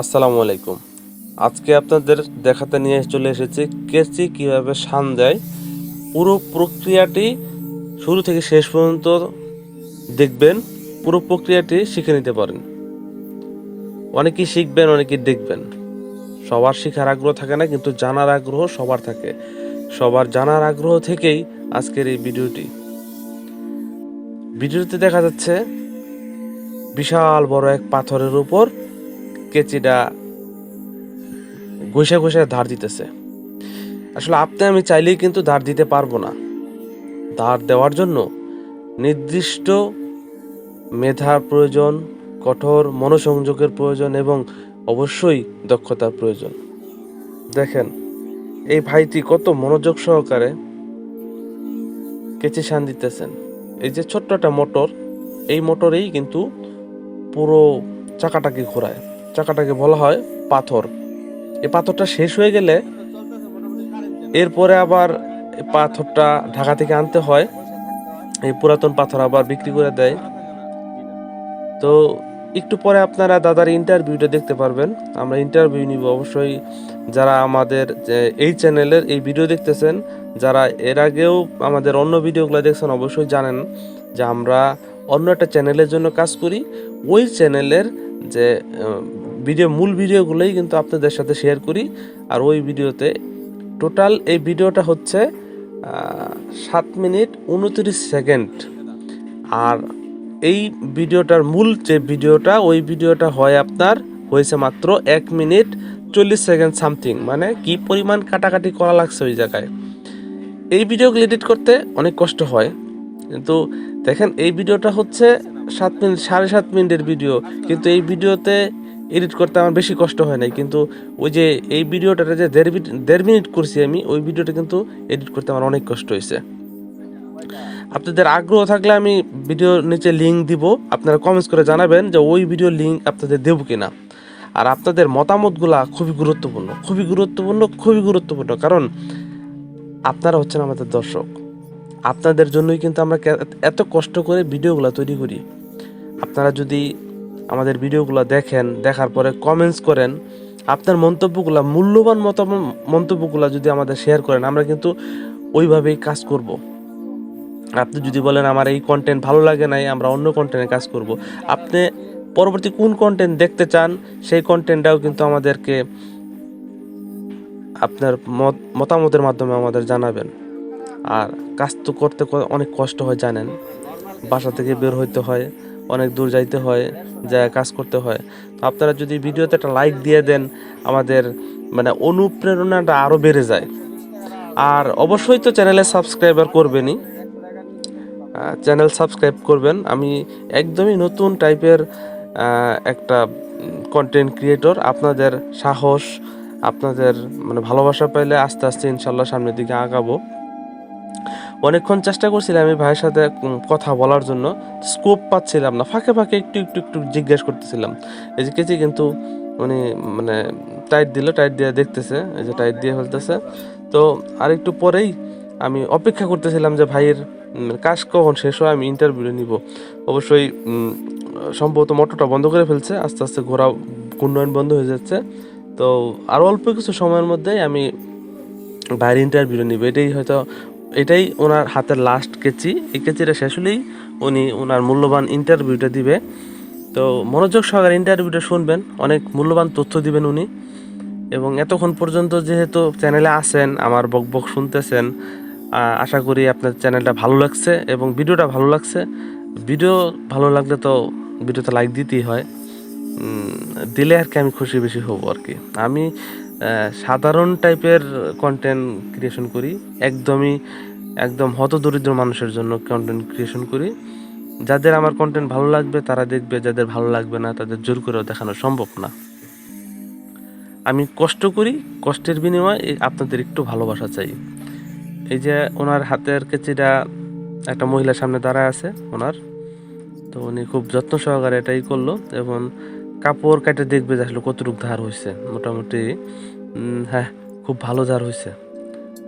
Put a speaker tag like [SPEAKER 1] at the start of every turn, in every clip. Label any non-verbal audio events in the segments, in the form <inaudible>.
[SPEAKER 1] আসসালামু আলাইকুম। আজকে আপনাদের দেখাতে নিয়ে চলে এসেছি কেচি কীভাবে শান দেয় পুরো প্রক্রিয়াটি শুরু থেকে শেষ পর্যন্ত দেখবেন, পুরো প্রক্রিয়াটি শিখে নিতে পারেন। অনেকেই শিখবেন, অনেকেই দেখবেন। সবার শেখার আগ্রহ থাকে না, কিন্তু জানার আগ্রহ সবার থাকে। সবার জানার আগ্রহ থেকেই আজকের এই ভিডিওটি। ভিডিওতে দেখা যাচ্ছে, বিশাল বড় এক পাথরের উপর কেচিটা ঘষে ঘষে ধার দিতেছে। আসলে আপনি আমি চাইলেই কিন্তু ধার দিতে পারব না। ধার দেওয়ার জন্য নির্দিষ্ট মেধার প্রয়োজন, কঠোর মনোসংযোগের প্রয়োজন এবং অবশ্যই দক্ষতার প্রয়োজন। দেখেন, এই ভাইটি কত মনোযোগ সহকারে কেচি সান দিতেছেন। এই যে ছোট্ট একটা মোটর, এই মোটরেই কিন্তু পুরো চাকাটাকে ঘোরায়। চাকাটাকে বলা হয় পাথর। এই পাথরটা শেষ হয়ে গেলে এরপরে আবার পাথরটা ঢাকা থেকে আনতে হয়। এই পুরাতন পাথর আবার বিক্রি করে দেয়। তো একটু পরে আপনারা দাদার ইন্টারভিউটা দেখতে পারবেন। আমরা ইন্টারভিউ নিব অবশ্যই। যারা আমাদের এই চ্যানেলের এই ভিডিও দেখতেছেন, যারা এর আগেও আমাদের অন্য ভিডিওগুলো দেখছেন, অবশ্যই জানেন যে আমরা অন্য একটা চ্যানেলের জন্য কাজ করি। ওই চ্যানেলের যে ভিডিও, মূল ভিডিওগুলোই কিন্তু আপনাদের সাথে শেয়ার করি। আর ওই ভিডিওতে টোটাল এই ভিডিওটা হচ্ছে সাত মিনিট উনত্রিশ সেকেন্ড। আর এই ভিডিওটার মূল যে ভিডিওটা, ওই ভিডিওটা হয় আপনার, হয়েছে মাত্র এক মিনিট চল্লিশ সেকেন্ড সামথিং। মানে কি পরিমাণ কাটাকাটি করা লাগছে ওই জায়গায়। এই ভিডিওগুলো এডিট করতে অনেক কষ্ট হয়। কিন্তু দেখেন, এই ভিডিওটা হচ্ছে সাত মিনিট সাড়ে সাত মিনিটের ভিডিও। কিন্তু এই ভিডিওতে এডিট করতে আমার বেশি কষ্ট হয় নাই। কিন্তু ওই যে এই ভিডিওটা যে দেড় দেড় মিনিট করছি আমি, ওই ভিডিওটা কিন্তু এডিট করতে আমার অনেক কষ্ট হয়েছে। আপনাদের আগ্রহ থাকলে আমি ভিডিওর নিচে লিঙ্ক দিব, আপনারা কমেন্টস করে জানাবেন যে ওই ভিডিও লিঙ্ক আপনাদের দেবো কিনা। আর আপনাদের মতামতগুলা খুবই গুরুত্বপূর্ণ খুবই গুরুত্বপূর্ণ খুবই গুরুত্বপূর্ণ। কারণ আপনারা হচ্ছেন আমাদের দর্শক। আপনাদের জন্যই কিন্তু আমরা এত কষ্ট করে ভিডিওগুলো তৈরি করি। আপনারা যদি আমাদের ভিডিওগুলো দেখেন, দেখার পরে কমেন্টস করেন। আপনার মন্তব্যগুলো, মূল্যবান মত, মন্তব্যগুলো যদি আমাদের শেয়ার করেন, আমরা কিন্তু ওইভাবেই কাজ করব। আপনি যদি বলেন, আমার এই কন্টেন্ট ভালো লাগে নাই, আমরা অন্য কন্টেন্টে কাজ করব। আপনি পরবর্তী কোন কন্টেন্ট দেখতে চান, সেই কন্টেন্টটাও কিন্তু আমাদেরকে আপনার মত, মতামতের মাধ্যমে আমাদের জানাবেন। আর কাজ তো করতে অনেক কষ্ট হয়, জানেন। বাসা থেকে বের হইতে হয়। অনেক দূর যাইতে হয় যা কাজ করতে হয়। তো আপনারা যদি ভিডিওতে একটা লাইক দিয়ে দেন, আমাদের মানে অনুপ্রেরণাটা আরও বেড়ে যায়। আর অবশ্যই তো চ্যানেলে সাবস্ক্রাইবার করবেনই। চ্যানেল সাবস্ক্রাইব করবেন। আমি একদমই নতুন টাইপের একটা কন্টেন্ট ক্রিয়েটর আপনাদের সাহস, আপনাদের মানে ভালোবাসা পাইলে আস্তে আস্তে ইনশাল্লাহ সামনের দিকে আগাবো। অনেকক্ষণ চেষ্টা করছিলাম আমি ভাইয়ের সাথে কথা বলার জন্য। স্কোপ পাচ্ছিলাম না। ফাঁকে ফাঁকে একটু একটু একটু জিজ্ঞেস করতেছিলাম। এই যে কেচি কিন্তু উনি মানে টাইট দিল টাইট দিয়ে দেখতেছে। এই যে টাইট দিয়ে ফেলতেছে। তো আর একটু পরেই আমি অপেক্ষা করতেছিলাম যে ভাইয়ের কাজ কখন শেষ হয়, আমি ইন্টারভিউ নিব। অবশ্যই সম্ভবত মোটরটা বন্ধ করে ফেলছে। আস্তে আস্তে ঘোরা উন্নয়ন বন্ধ হয়ে যাচ্ছে। তো আর অল্প কিছু সময়ের মধ্যেই আমি বাইরে ইন্টারভিউ নিব। এটাই হয়তো এটাই ওনার হাতের লাস্ট কেচি। এই কেচিটা শেষ হলেই উনি ওনার মূল্যবান ইন্টারভিউটা দিবে। তো মনোযোগ সহকারে ইন্টারভিউটা শুনবেন। অনেক মূল্যবান তথ্য দিবেন উনি। এবং এতক্ষণ পর্যন্ত যেহেতু চ্যানেলে আসেন আমার বক বক শুনতেছেন আশা করি আপনার চ্যানেলটা ভালো লাগছে এবং ভিডিওটা ভালো লাগছে। ভিডিও ভালো লাগলে তো ভিডিওতে লাইক দিতেই হয়। দিলে আর কি আমি খুশি বেশি হব আর কি। আমি সাধারণ টাইপের কন্টেন্ট ক্রিয়েশন করি। একদমই একদম হতদরিদ্র মানুষের জন্য কন্টেন্ট ক্রিয়েশন করি। যাদের আমার কন্টেন্ট ভালো লাগবে, তারা দেখবে, যাদের ভালো লাগবে না, তাদের জোর করেও দেখানো সম্ভব না। আমি কষ্ট করি, কষ্টের বিনিময়ে আপনাদের একটু ভালোবাসা চাই। এই যে ওনার হাতের কেচিটা একটা মহিলার সামনে দাঁড়ায় আছে, ওনার। তো উনি খুব যত্ন সহকারে এটাই করল, এবং কাপড় কাটে দেখবে যে আসলে কতটুকু ধার হয়েছে মোটামুটি হ্যাঁ খুব ভালো ধার হয়েছে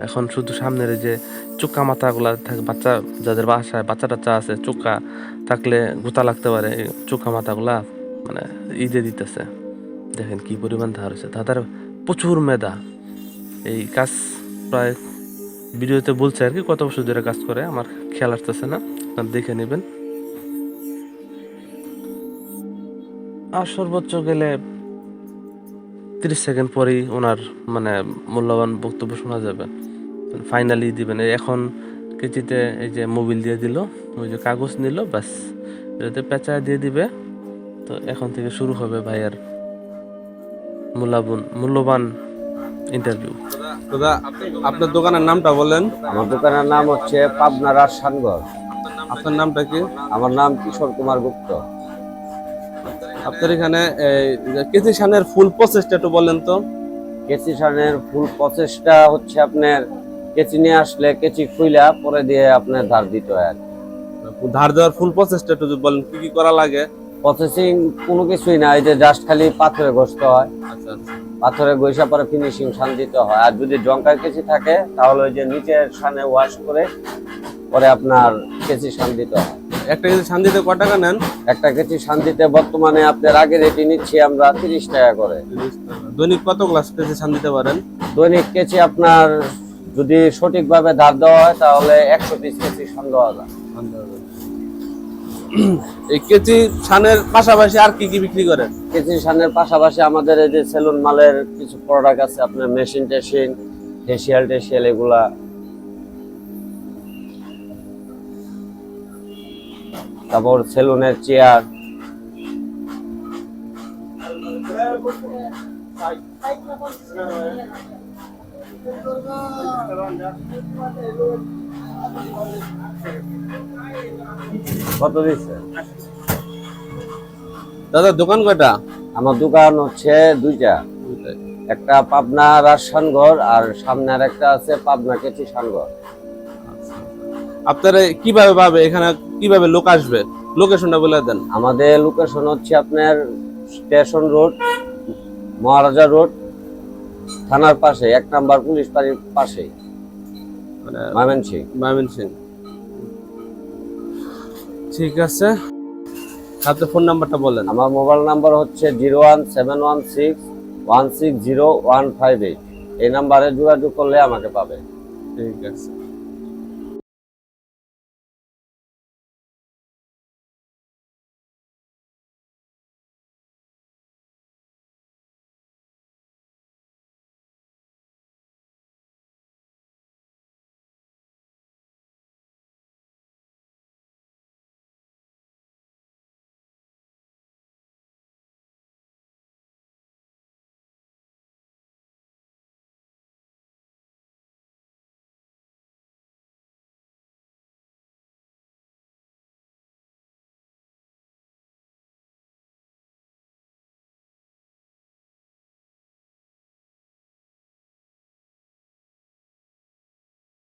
[SPEAKER 1] এখন শুধু সামনের যে চোকা মাথাগুলা থাকে, বাচ্চা যাদের বাসায়, বাচ্চা টাচ্চা আছে, চোকা থাকলে গোতা লাগতে পারে চোকা মাথাগুলা মানে ঈদে দিতেছে। দেখেন কি পরিমাণ ধার হয়েছে। তাদের প্রচুর মেধা। এই কাজ প্রায় ভিডিওতে বলছে আর কি, কত বছর ধরে কাজ করে, আমার খেয়াল আসতেছে না। দেখে নেবেন। আর সর্বোচ্চ গেলে তিরিশ সেকেন্ড পরেই ওনার মানে মূল্যবান বক্তব্য শোনা যাবে। ফাইনালি দিবেন। এখন কেজিতে এই যে মোবিল দিয়ে দিল ওই যে কাগজ নিল ব্যাস। এটাতে পেঁচা দিয়ে দিবে। তো এখন থেকে শুরু হবে ভাইয়ের মূল্যবান মূল্যবান ইন্টারভিউ
[SPEAKER 2] দাদা আপনার দোকানের নামটা বলেন।
[SPEAKER 3] আমার দোকানের নাম হচ্ছে পাবনা রাজসানগর
[SPEAKER 2] আপনার নামটা কি?
[SPEAKER 3] আমার নাম কিশোর কুমার গুপ্ত।
[SPEAKER 2] আপনার এখানে কেসি সানের ফুল প্রসেসটা একটু বলেন তো।
[SPEAKER 3] কেচি সানের ফুল প্রসেসটা হচ্ছে আপনার কেচি নিয়ে আসলে কেচি খুইলা পরে দিয়ে আপনার ধার দিতে হয় আর
[SPEAKER 2] ধার দেওয়ার ফুল প্রসেসটা একটু যদি বলেন কি কি করা লাগে?
[SPEAKER 3] প্রসেসিং কোনো কিছুই না এই যে জাস্ট খালি পাথরে ঘষতে হয়।
[SPEAKER 2] আচ্ছা আচ্ছা।
[SPEAKER 3] পাথরে ঘষা পরে ফিনিশিং সান দিতে হয়। আর যদি জঙ্কার কেচি থাকে তাহলে ওই যে নিচের সানে ওয়াশ করে পরে আপনার কেচি সান দিতে হয়।
[SPEAKER 2] একটা কেজি সান দিতে ক টাকা নেন?
[SPEAKER 3] একটা কেচি সান দিতে বর্তমানে আপনার আগে রেটি নিচ্ছি আমরা তিরিশ টাকা করে।
[SPEAKER 2] দৈনিক কত গ্লাস কেজি সান দিতে পারেন?
[SPEAKER 3] দৈনিক কেচি আপনার যদি সঠিকভাবে ধার দেওয়া হয় তাহলে একশো পিস কেচি সান দেওয়া যায় <clears throat>
[SPEAKER 2] এই কেজি সানের পাশাপাশি আর কি কি বিক্রি করেন
[SPEAKER 3] কেচি সানের পাশাপাশি আমাদের এই যে সেলুন মালের কিছু প্রোডাক্ট আছে আপনার মেশিন টেশিন ফেসিয়াল টেসিয়াল এগুলা। তারপর সেলুনের চেয়ার কত দিচ্ছে
[SPEAKER 2] দাদা দোকান কয়টা?
[SPEAKER 3] আমার দোকান হচ্ছে দুইটা। একটা পাবনা রাজসানগর আর সামনে আর একটা আছে পাবনা কেচি সানগর
[SPEAKER 2] আপনারা কীভাবে পাবে এখানে কীভাবে লোক আসবে? লোকেশনটা বলে দেন।
[SPEAKER 3] আমাদের লোকেশন হচ্ছে আপনার স্টেশন রোড মহারাজা রোড থানার পাশে এক নাম্বার পুলিশ বাড়ির পাশে।
[SPEAKER 2] মানে
[SPEAKER 3] ময়মনসিং
[SPEAKER 2] ঠিক আছে। আপনি ফোন নাম্বারটা বলেন।
[SPEAKER 3] আমার মোবাইল নাম্বার হচ্ছে zero one seven one six one six zero one five eight. এই নাম্বারে যোগাযোগ করলে আমাকে পাবে।
[SPEAKER 2] ঠিক আছে।